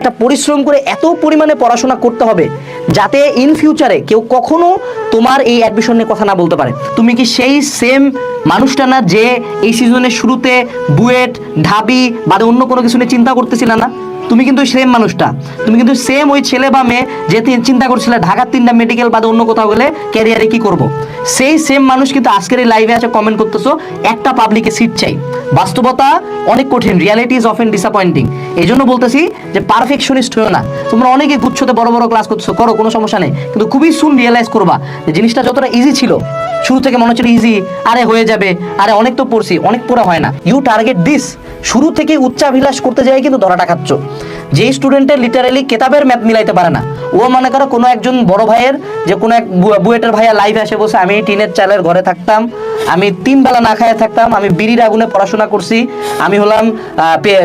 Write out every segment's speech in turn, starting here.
একটা পরিশ্রম করে এত পরিমাণে পড়াশোনা করতে হবে যাতে ইন ফিউচারে কেউ কখনো তোমার এই অ্যাডমিশন নিয়ে কথা না বলতে পারে। তুমি কি সেই সেম মানুষটা না যে এই সিজনের শুরুতে বুয়েট, ঢাবি বা অন্য কোনো কিছু নিয়ে চিন্তা করতেছিলে না? তুমি কিন্তু সেম মানুষটা। তুমি কিন্তু সেম ওই ছেলে বা মেয়ে যে চিন্তা করছিলে ঢাকার তিনটা মেডিকেল বাদে অন্য কোথাও গেলে ক্যারিয়ারে কি করব? সেই সেম মানুষ কিন্তু আজকের এই লাইভে আছে কমেন্ট করতেছো, একটা পাবলিকে সিট চাই। বাস্তবতা অনেক কঠিন রিয়ালিটি ইজ অফেন ডিসঅ্যাপয়েন্টিং এই জন্য বলতেছি যে পারফেকশনিস্ট হয়েও না। তোমরা অনেকে গুচ্ছতে বড় বড় ক্লাস করতেছো, করো, কোনো সমস্যা নেই। কিন্তু খুবই সুন রিয়েলাইজ করবা যে জিনিসটা যতটা ইজি ছিল, শুরু থেকে মনে হচ্ছিল ইজি আরে হয়ে যাবে, আরে অনেক তো পড়ছি, অনেক পড়া হয় না। ইউ টার্গেট দিস শুরু থেকে উচ্চাভিলাষ করতে যাই কিন্তু ধরাটা খাচ্ছ। যেই স্টুডেন্টের লিটারালি কেতাবের ম্যাথ মিলাইতে পারে না। ও মনে করো কোনো একজন বড় ভাইয়ের, যে কোনো এক বুয়েটের ভাইয়া লাইভে আসে বসে, আমি টিনের চালের ঘরে থাকতাম আমি তিন বেলা না খায় থাকতাম আমি বিড়ির আগুনে পড়াশোনা করছি আমি হলাম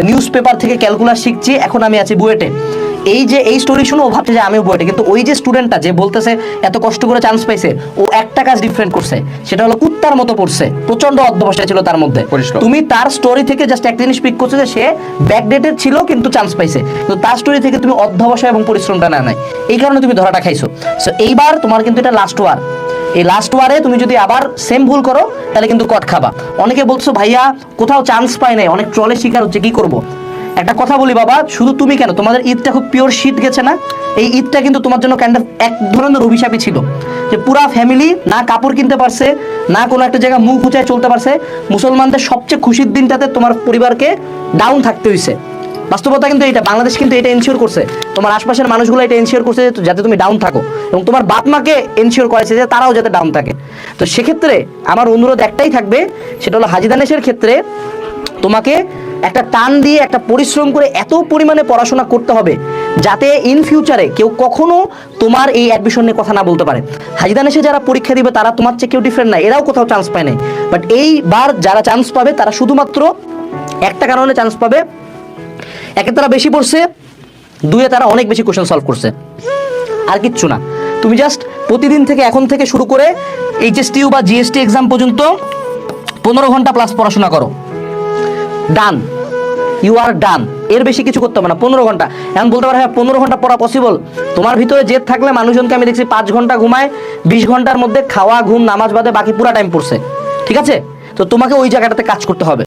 নিউজ পেপার থেকে ক্যালকুলাস শিখছি এখন আমি আছি বুয়েটে। এই যে এই স্টোরি শুনে ও ভাবছে যে আমিও বুয়েটে কিন্তু ওই যে স্টুডেন্টটা যে বলতেছে এত কষ্ট করে চান্স পাইছে ও একটা কাজ ডিফারেন্ট করছে সেটা হলো কুত্তার মতো পড়ছে প্রচণ্ড অধ্যবসায় ছিল তার মধ্যে। তুমি তার স্টোরি থেকে জাস্ট একটা জিনিস পিক করছ যে সে ব্যাকডেটেড ছিল কিন্তু চান্স পাইছে। কিন্তু তার স্টোরি থেকে তুমি অধ্যবসায় এবং পরিশ্রমটা না নাই এই কারণে তুমি ধরাটা খাইছো। সো এইবার তোমার কিন্তু এটা লাস্ট ওয়ার এই লাস্ট ওয়ারে তুমি যদি আবার সেম ভুল করো, তাহলে কিন্তু কট খাবা। অনেকে বলছো ভাইয়া, কোথাও চান্স পায় নাই, অনেক ট্রলের শিকার হচ্ছে, কি করব? একটা কথা বলি বাবা, শুধু তুমি কেন? তোমাদের ঈদটা খুব পিওর শীত গেছে না? এই ঈদটা কিন্তু তোমার জন্য কাইন্ড এক ধরনের অভিশাপই ছিল। যে পুরা ফ্যামিলি না কাপড় কিনতে পারছে, না কোনো একটা জায়গায় মুখ উঁচায় চলতে পারছে, মুসলমানদের সবচেয়ে খুশির দিনটাতে তোমার পরিবারকে ডাউন থাকতে হয়েছে বাস্তবতা কিন্তু এটা বাংলাদেশ কিন্তু এটা এনশিওর করছে। তোমার আশপাশের মানুষগুলো এটা এনশিওর করছে যাতে তুমি ডাউন থাকো। এবং তোমার বাপ মাকে এনশিওর করেছে যে তারাও যাতে ডাউন থাকে। তো সেক্ষেত্রে আমার অনুরোধ একটাই থাকবে, সেটা হলো হাজিদানেশের ক্ষেত্রে তোমাকে একটা টান দিয়ে, একটা পরিশ্রম করে এত পরিমাণে পড়াশোনা করতে হবে, যাতে ইন ফিউচারে কেউ কখনো তোমার এই অ্যাডমিশন নিয়ে কথা না বলতে পারে। হাজিদানেশে যারা পরীক্ষা দিবে, তারা তোমার চেয়ে কেউ ডিফারেন্ট না, এরাও কোথাও চান্স পায় নাই। বাট এইবার যারা চান্স পাবে, তারা শুধুমাত্র একটা কারণে চান্স পাবে একে তারা বেশি পড়ছে, দুয়ে তারা অনেক বেশি কোশ্চেন সলভ করছে। আর কিচ্ছু না। তুমি জাস্ট প্রতিদিন থেকে এখন থেকে শুরু করে এইচএসটিউ বা জিএসটি এক্সাম পর্যন্ত পনেরো ঘণ্টা প্লাস পড়াশোনা করো। ডান ইউ আর ডান এর বেশি কিছু করতে হবে না। পনেরো ঘণ্টা। এখন বলতে পারো হ্যাঁ পনেরো ঘণ্টা পড়া পসিবল তোমার ভিতরে জেদ থাকলে মানুষজনকে আমি দেখছি পাঁচ ঘণ্টা ঘুমায়, বিশ ঘণ্টার মধ্যে খাওয়া, ঘুম, নামাজ বাদে বাকি পুরা টাইম পড়ছে। ঠিক আছে? তো তোমাকে ওই জায়গাটাতে কাজ করতে হবে।